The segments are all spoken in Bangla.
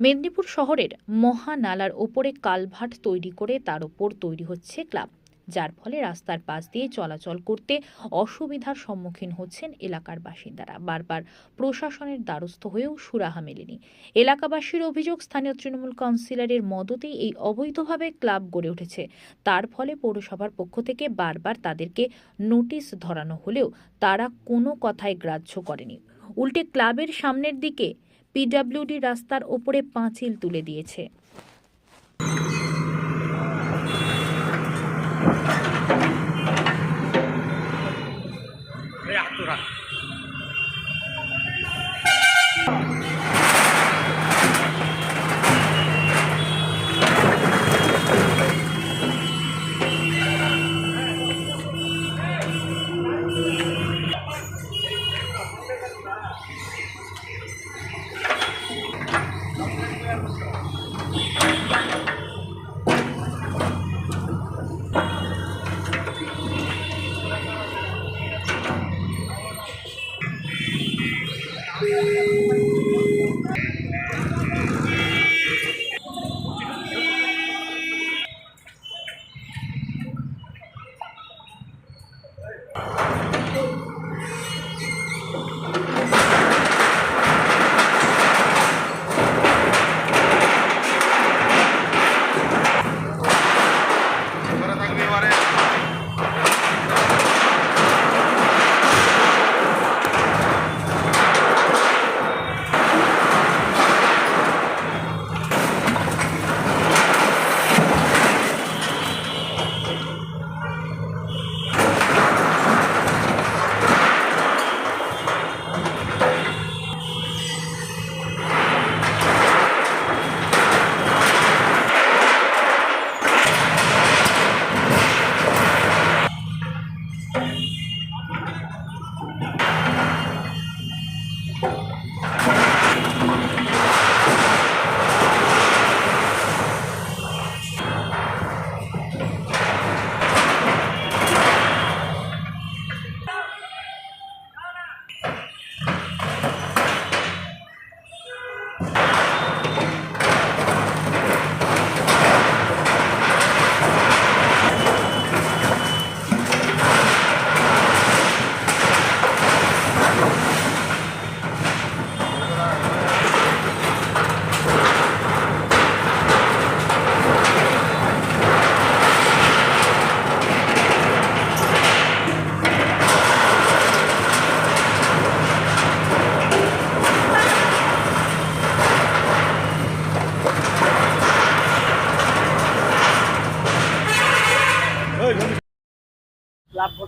মেদিনীপুর শহরের মহানালার ওপরে কালভার্ট তৈরি করে তার ওপর তৈরি হচ্ছে ক্লাব, যার ফলে রাস্তার পাশ দিয়ে চলাচল করতে অসুবিধার সম্মুখীন হচ্ছেন এলাকার বাসিন্দারা। বারবার প্রশাসনের দ্বারস্থ হয়েও সুরাহা মেলেনি। এলাকাবাসীর অভিযোগ, স্থানীয় তৃণমূল কাউন্সিলরের মদতেই এই অবৈধভাবে ক্লাব গড়ে উঠেছে। তার ফলে পৌরসভার পক্ষ থেকে বারবার তাদেরকে নোটিশ ধরানো হলেও তারা কোনো কথায় গ্রাহ্য করেনি। উল্টে ক্লাবের সামনের দিকে পিডাব্লিউডি রাস্তার ওপরে পাঁচিল তুলে দিয়েছে। করে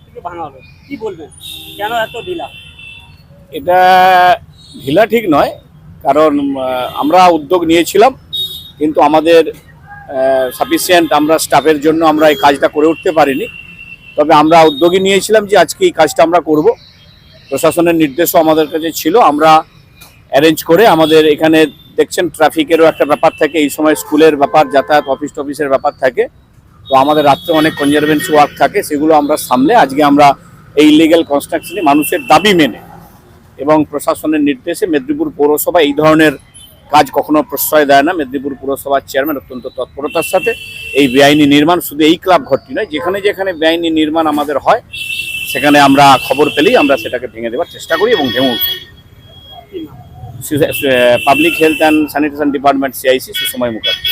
থেকে ভাঙা হলো। কি বলবেন? কেন এত ঢিলা? এটা ঢিলা ঠিক নয়, কারণ আমরা উদ্যোগ নিয়েছিলাম, কিন্তু আমাদের সাফিসিয়েন্ট আমরা স্টাফের জন্য আমরা এই কাজটা করে উঠতে পারিনি। তবে আমরা উদ্যোগী নিয়েছিলাম যে আজকে এই কাজটা আমরা করব। প্রশাসনের নির্দেশও আমাদের কাছে ছিল, আমরা অ্যারেঞ্জ করে আমাদের এখানে দেখছেন ট্রাফিকেরও একটা ব্যাপার থাকে, এই সময় স্কুলের ব্যাপার, যাতায়াত অফিস টফিসের ব্যাপার থাকে। তো আমাদের রাত্রে অনেক কনজারভেন্সি ওয়ার্ক থাকে সেগুলো আমরা সামলে আজকে আমরা এই ইলিগাল কনস্ট্রাকশনে মানুষের দাবি মেনে এবং প্রশাসনের নির্দেশে মেদিনীপুর পৌরসভা এই ধরনের কাজ কখনো প্রশ্রয় দেয় না। মেদিনীপুর পৌরসভার চেয়ারম্যান অত্যন্ত তৎপরতার সাথে এই বেআইনি নির্মাণ শুধু এই ক্লাব ঘরটি নয় যেখানে যেখানে বেআইনি নির্মাণ আমাদের হয় সেখানে আমরা খবর পেলেই আমরা সেটাকে ভেঙে দেওয়ার চেষ্টা করি এবং ভেঙে উঠি। Public health and sanitation department CIC Susamay Mukherjee.